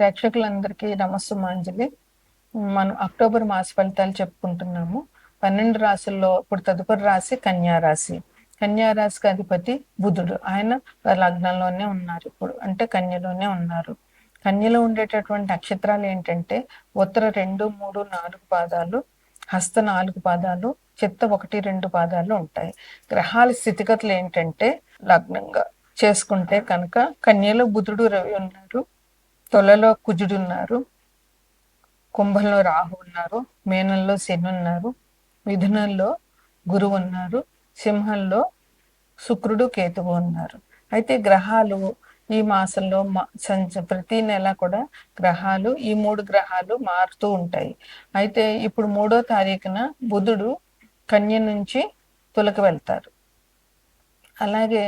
ప్రేక్షకులందరికీ నమస్సుమాంజలి మనం అక్టోబర్ మాస ఫలితాలు చెప్పుకుంటున్నాము. పన్నెండు రాశుల్లో ఇప్పుడు తదుపరి రాశి కన్యారాశి కన్యారాశికి అధిపతి బుధుడు. ఆయన లగ్నంలోనే ఉన్నారు ఇప్పుడు. అంటే కన్యలోనే ఉన్నారు. కన్యలో ఉండేటటువంటి నక్షత్రాలు ఏంటంటే ఉత్తర రెండు మూడు నాలుగు పాదాలు హస్త నాలుగు పాదాలు చిత్త ఒకటి రెండు పాదాలు ఉంటాయి. గ్రహాల స్థితిగతులు ఏంటంటే లగ్నంగా చేసుకుంటే కనుక కన్యలో బుధుడు రవి ఉన్నారు. తొలలో కుజుడు ఉన్నారు కుంభంలో రాహు ఉన్నారు మేనంలో శని ఉన్నారు మిథునంలో గురువు ఉన్నారు సింహంలో శుక్రుడు కేతువు ఉన్నారు. అయితే గ్రహాలు ఈ మాసంలో సంచ ప్రతి నెల కూడా గ్రహాలు ఈ మూడు గ్రహాలు మారుతూ ఉంటాయి. అయితే ఇప్పుడు మూడో తారీఖున బుధుడు కన్య నుంచి తులకి వెళ్తారు. అలాగే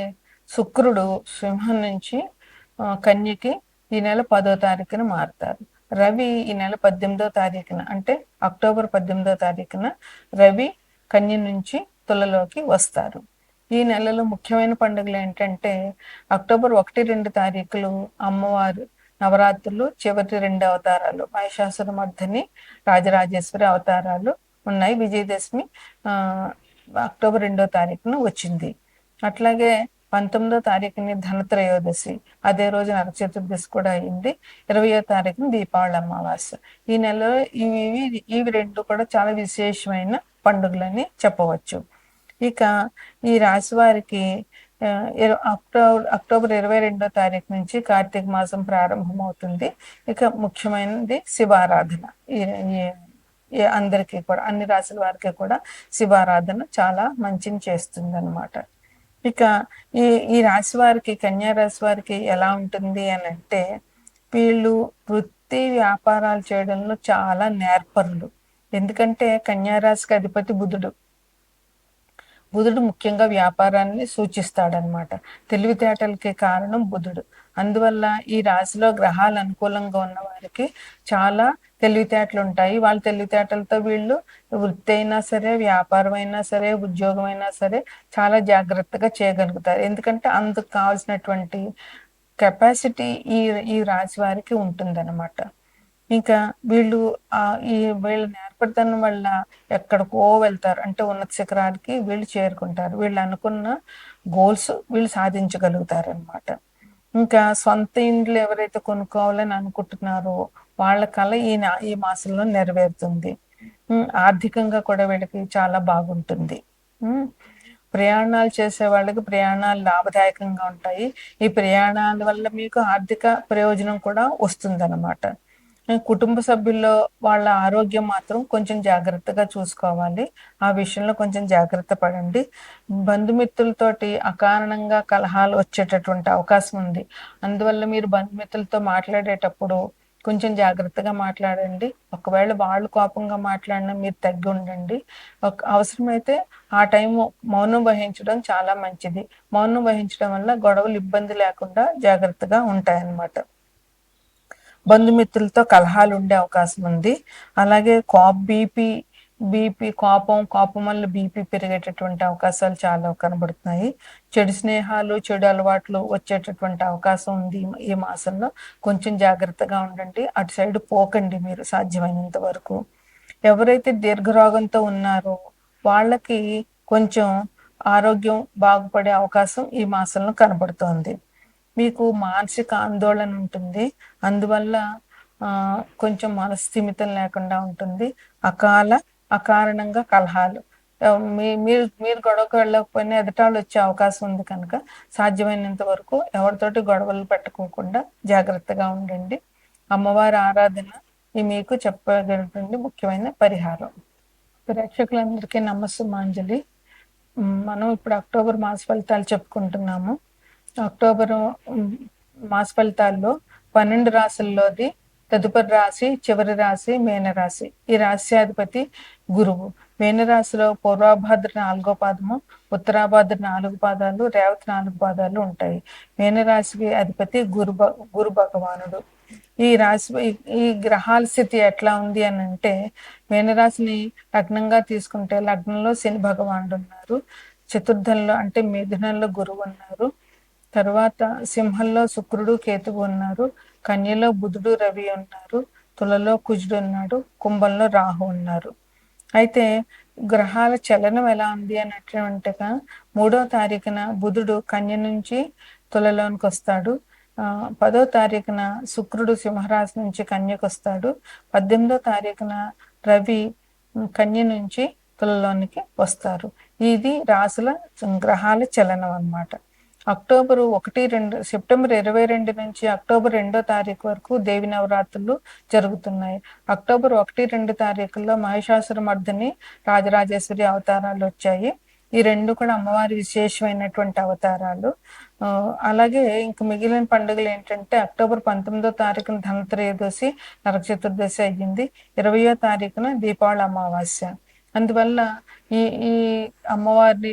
శుక్రుడు సింహం నుంచి కన్యకి ఈ నెల పదో తారీఖున మారుతారు. రవి ఈ నెల పద్దెనిమిదో తారీఖున అంటే అక్టోబర్ పద్దెనిమిదో తారీఖున రవి కన్య నుంచి తులలోకి వస్తారు. ఈ నెలలో ముఖ్యమైన పండుగలు ఏంటంటే అక్టోబర్ ఒకటి రెండు తారీఖులు అమ్మవారు నవరాత్రులు చివరి రెండు అవతారాలు మహిషాసుర మర్ధని రాజరాజేశ్వరి అవతారాలు ఉన్నాయి. విజయదశమి అక్టోబర్ రెండో తారీఖున వచ్చింది. అట్లాగే పంతొమ్మిదో తారీఖుని ధనత్రయోదశి. అదే రోజు నరక చతుర్దశి కూడా అయింది. ఇరవయో తారీఖున దీపావళి అమావాస్య. ఈ నెలలో ఇవి ఇవి రెండు కూడా చాలా విశేషమైన పండుగలని చెప్పవచ్చు. ఇక ఈ రాశి వారికి అక్టోబర్ అక్టోబర్ ఇరవై రెండో తారీఖు నుంచి కార్తీక మాసం ప్రారంభమవుతుంది. ఇక ముఖ్యమైనది శివారాధన. ఈ అందరికీ కూడా అన్ని రాశుల వారికి కూడా శివారాధన చాలా మంచిని చేస్తుంది అనమాట ఇక ఈ ఈ రాశి వారికి కన్యా రాశి వారికి ఎలా ఉంటుంది అని అంటే వీళ్ళు వృత్తి వ్యాపారాలు చేయడంలో చాలా నేర్పరులు. ఎందుకంటే కన్యారాశికి అధిపతి బుధుడు. బుధుడు ముఖ్యంగా వ్యాపారాన్ని సూచిస్తాడనమాట తెలివితేటలకి కారణం బుధుడు. అందువల్ల ఈ రాశిలో గ్రహాలు అనుకూలంగా ఉన్న వారికి చాలా తెలివితేటలు ఉంటాయి వాళ్ళ తెలివితేటలతో వీళ్ళు వృత్తి అయినా సరే వ్యాపారం అయినా సరే ఉద్యోగం అయినా సరే చాలా జాగ్రత్తగా చేయగలుగుతారు. ఎందుకంటే అందుకు కావాల్సినటువంటి కెపాసిటీ ఈ ఈ రాశి వారికి ఉంటుందన్నమాట. ఇంకా వీళ్ళు ఈ వీళ్ళ నేర్పడతనం వల్ల ఎక్కడికో వెళ్తారు. అంటే ఉన్నత శిఖరానికి వీళ్ళు చేరుకుంటారు. వీళ్ళు అనుకున్న గోల్స్ వీళ్ళు సాధించగలుగుతారు అనమాట ఇంకా సొంత ఇండ్లు ఎవరైతే కొనుక్కోవాలని అనుకుంటున్నారో వాళ్ళ కళ ఈ ఈ మాసంలో నెరవేరుతుంది. ఆర్థికంగా కూడా వీళ్ళకి చాలా బాగుంటుంది. ప్రయాణాలు చేసే వాళ్ళకి ప్రయాణాలు లాభదాయకంగా ఉంటాయి. ఈ ప్రయాణాల వల్ల మీకు ఆర్థిక ప్రయోజనం కూడా వస్తుంది అనమాట కుటుంబ సభ్యుల్లో వాళ్ళ ఆరోగ్యం మాత్రం కొంచెం జాగ్రత్తగా చూసుకోవాలి. ఆ విషయంలో కొంచెం జాగ్రత్త పడండి. బంధుమిత్రులతోటి అకారణంగా కలహాలు వచ్చేటటువంటి అవకాశం ఉంది. అందువల్ల మీరు బంధుమిత్రులతో మాట్లాడేటప్పుడు కొంచెం జాగ్రత్తగా మాట్లాడండి. ఒకవేళ వాళ్ళు కోపంగా మాట్లాడినా మీరు తగ్గి ఉండండి. అవసరమైతే ఆ టైం మౌనం వహించడం చాలా మంచిది. మౌనం వహించడం వల్ల గొడవలు ఇబ్బంది లేకుండా జాగ్రత్తగా ఉంటాయన్నమాట. బంధుమిత్రులతో కలహాలు ఉండే అవకాశం ఉంది. అలాగే కాప్ బీపీ బీపీ కోపం కోపం వల్ల బీపీ పెరిగేటటువంటి అవకాశాలు చాలా కనబడుతున్నాయి. చెడు స్నేహాలు చెడు అలవాట్లు వచ్చేటటువంటి అవకాశం ఉంది ఈ మాసంలో. కొంచెం జాగ్రత్తగా ఉండండి. అటు సైడ్ పోకండి మీరు సాధ్యమైనంత వరకు. ఎవరైతే దీర్ఘరోగంతో ఉన్నారో వాళ్ళకి కొంచెం ఆరోగ్యం బాగుపడే అవకాశం ఈ మాసంలో కనబడుతోంది. మీకు మానసిక ఆందోళన ఉంటుంది. అందువల్ల కొంచెం మనస్థిమితం లేకుండా ఉంటుంది. అకాల అకారణంగా కలహాలు. మీ మీరు మీరు గొడవకు వెళ్ళకపోయినా ఎదటాలు వచ్చే అవకాశం ఉంది కనుక సాధ్యమైనంత వరకు ఎవరితోటి గొడవలు పెట్టుకోకుండా జాగ్రత్తగా ఉండండి. అమ్మవారి ఆరాధన ఈ మీకు చెప్పగలిగినటువంటి ముఖ్యమైన పరిహారం. ప్రేక్షకులందరికీ నమస్సు మాంజలి మనం ఇప్పుడు అక్టోబర్ మాస ఫలితాలు చెప్పుకుంటున్నాము. అక్టోబర్ మాస ఫలితాల్లో పన్నెండు రాసుల్లోది తదుపరి రాశి చివరి రాశి మేనరాశి. ఈ రాశ్యాధిపతి గురువు. మేనరాశిలో పూర్వాభాద్ర నాలుగో పాదము ఉత్తరాభాద్ర నాలుగు పాదాలు రేవతి నాలుగు పాదాలు ఉంటాయి. మేనరాశికి అధిపతి గురు గురు భగవానుడు. ఈ రాశి ఈ గ్రహాల స్థితి ఎట్లా ఉంది అని అంటే మేనరాశిని లగ్నంగా తీసుకుంటే లగ్నంలో శని భగవానుడు ఉన్నారు. చతుర్థంలో అంటే మిథునంలో గురువు ఉన్నారు. తర్వాత సింహంలో శుక్రుడు కేతువు ఉన్నారు. కన్యలో బుధుడు రవి ఉన్నారు. తులలో కుజుడు ఉన్నాడు. కుంభంలో రాహు ఉన్నారు. అయితే గ్రహాల చలనం ఎలా ఉంది అన్నట్టుగా మూడో తారీఖున బుధుడు కన్య నుంచి తులలోనికి వస్తాడు. పదో తారీఖున శుక్రుడు సింహరాశి నుంచి కన్యకు వస్తాడు. పద్దెనిమిదో తారీఖున రవి కన్య నుంచి తులలోనికి వస్తారు. ఇది రాసుల గ్రహాల చలనం అన్నమాట. అక్టోబర్ ఒకటి రెండు సెప్టెంబర్ ఇరవై రెండు నుంచి అక్టోబర్ రెండో తారీఖు వరకు దేవి నవరాత్రులు జరుగుతున్నాయి. అక్టోబర్ ఒకటి రెండు తారీఖుల్లో మహిషాసుర మర్దిని రాజరాజేశ్వరి అవతారాలు వచ్చాయి. ఈ రెండు కూడా అమ్మవారి విశేషమైనటువంటి అవతారాలు. అలాగే ఇంక మిగిలిన పండుగలు ఏంటంటే అక్టోబర్ పంతొమ్మిదో తారీఖున ధనత్రయోదశి నరక చతుర్దశి అయ్యింది. ఇరవయో తారీఖున దీపావళి అమావాస్య. అందువల్ల ఈ ఈ అమ్మవారిని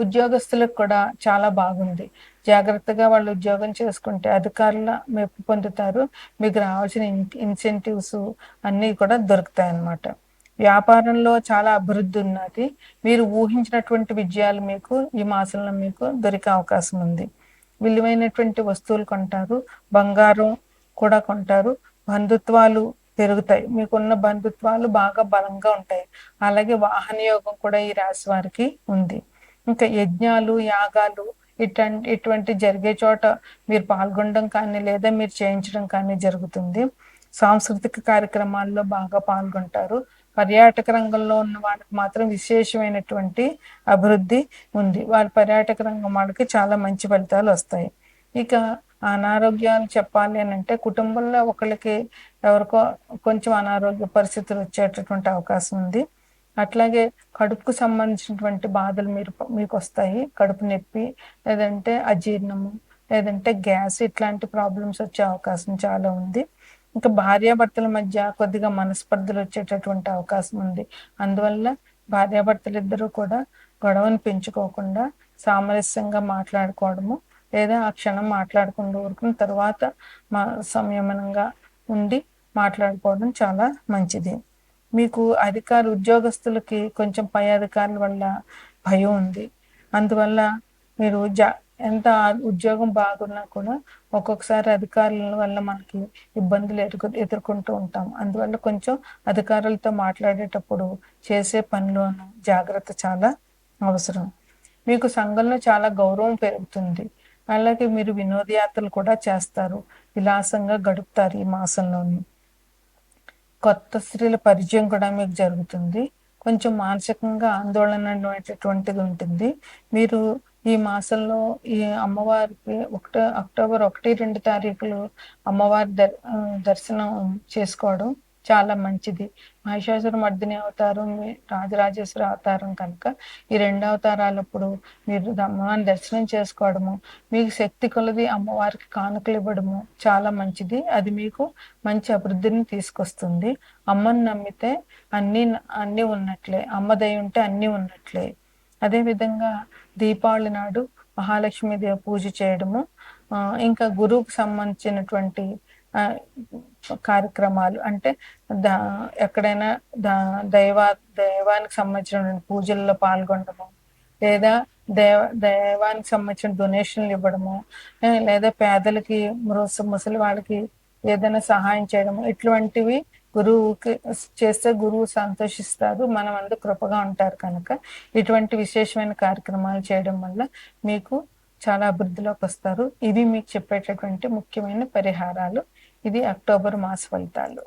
ఉద్యోగస్తులకు కూడా చాలా బాగుంది. జాగ్రత్తగా వాళ్ళు ఉద్యోగం చేసుకుంటే అధికారుల మెప్పు పొందుతారు. మీకు రావాల్సిన ఇన్సెంటివ్స్ అన్నీ కూడా దొరుకుతాయి అన్నమాట వ్యాపారంలో చాలా అభివృద్ధి ఉన్నది. మీరు ఊహించినటువంటి విజయాలు మీకు ఈ మాసంలో మీకు దొరికే అవకాశం ఉంది. విలువైనటువంటి వస్తువులు కొంటారు. బంగారం కూడా కొంటారు. బంధుత్వాలు పెరుగుతాయి. మీకున్న బంధుత్వాలు బాగా బలంగా ఉంటాయి. అలాగే వాహన యోగం కూడా ఈ రాశి వారికి ఉంది. ఇంకా యజ్ఞాలు యాగాలు ఇటువంటి ఇటువంటి జరిగే చోట మీరు పాల్గొనడం కానీ లేదా మీరు చేయించడం కానీ జరుగుతుంది. సాంస్కృతిక కార్యక్రమాల్లో బాగా పాల్గొంటారు. పర్యాటక రంగంలో ఉన్న వాళ్ళకి మాత్రం విశేషమైనటువంటి అభివృద్ధి ఉంది. వారి పర్యాటక రంగం వాళ్ళకి చాలా మంచి ఫలితాలు వస్తాయి. ఇక అనారోగ్యాలు చెప్పాలి అని అంటే కుటుంబంలో ఒకరికి ఎవరికో కొంచెం అనారోగ్య పరిస్థితులు వచ్చేటటువంటి అవకాశం ఉంది. అట్లాగే కడుపుకు సంబంధించినటువంటి బాధలు మీరు మీకు వస్తాయి కడుపు నొప్పి లేదంటే అజీర్ణము లేదంటే గ్యాస్ ఇట్లాంటి ప్రాబ్లమ్స్ వచ్చే అవకాశం చాలా ఉంది. ఇంకా భార్యాభర్తల మధ్య కొద్దిగా మనస్పర్ధలు వచ్చేటటువంటి అవకాశం ఉంది. అందువల్ల భార్యాభర్తలు ఇద్దరూ కూడా గొడవను పెంచుకోకుండా సామరస్యంగా మాట్లాడుకోవడము లేదా ఆ క్షణం మాట్లాడుకుంటూ ఊరుకున్న తర్వాత మా సంయమనంగా ఉండి మాట్లాడుకోవడం చాలా మంచిది. మీకు అధికార ఉద్యోగస్తులకి కొంచెం పై అధికారుల వల్ల భయం ఉంది. అందువల్ల మీరు జా ఎంత ఉద్యోగం బాగున్నా కూడా ఒక్కొక్కసారి అధికారుల వల్ల మనకి ఇబ్బందులు ఎదుర్కొ ఎదుర్కొంటూ ఉంటాం. అందువల్ల కొంచెం అధికారులతో మాట్లాడేటప్పుడు చేసే పనిలోనూ జాగ్రత్త చాలా అవసరం. మీకు సంఘంలో చాలా గౌరవం పెరుగుతుంది. అలాగే మీరు వినోదయాత్రలు కూడా చేస్తారు. విలాసంగా గడుపుతారు ఈ మాసంలోని. కొత్త స్త్రీల పరిచయం కూడా మీకు జరుగుతుంది. కొంచెం మానసికంగా ఆందోళన అనేటటువంటిది ఉంటుంది. మీరు ఈ మాసంలో ఈ అమ్మవారికి ఒకటో అక్టోబర్ ఒకటి రెండు తారీఖులు అమ్మవారి దర్శనం చేసుకోవడం చాలా మంచిది. మహిషాసుర మర్దిని అవతారం రాజరాజేశ్వర అవతారం కనుక ఈ రెండు అవతారాలప్పుడు మీరు అమ్మవారిని దర్శనం చేసుకోవడము మీకు శక్తి కొలది అమ్మవారికి కానుకలు ఇవ్వడము చాలా మంచిది. అది మీకు మంచి అభివృద్ధిని తీసుకొస్తుంది. అమ్మని నమ్మితే అన్ని అన్ని ఉన్నట్లే. అమ్మ దయ ఉంటే అన్ని ఉన్నట్లే. అదేవిధంగా దీపావళి నాడు మహాలక్ష్మీదేవి పూజ చేయడము ఇంకా గురువుకు సంబంధించినటువంటి కార్యక్రమాలు. అంటే దా ఎక్కడైనా దా దైవ దైవానికి సంబంధించిన పూజల్లో పాల్గొనడము లేదా దేవ దైవానికి సంబంధించిన డొనేషన్లు ఇవ్వడము లేదా పేదలకి ముసలి వాళ్ళకి ఏదైనా సహాయం చేయడము ఇటువంటివి గురువుకి చేస్తే గురువు సంతోషిస్తారు. మనం అందరూ కృపగా ఉంటారు కనుక. ఇటువంటి విశేషమైన కార్యక్రమాలు చేయడం వల్ల మీకు చాలా అభివృద్ధిలోకి వస్తారు. ఇవి మీకు చెప్పేటటువంటి ముఖ్యమైన పరిహారాలు. ఇది అక్టోబర్ మాస ఫలితాలు.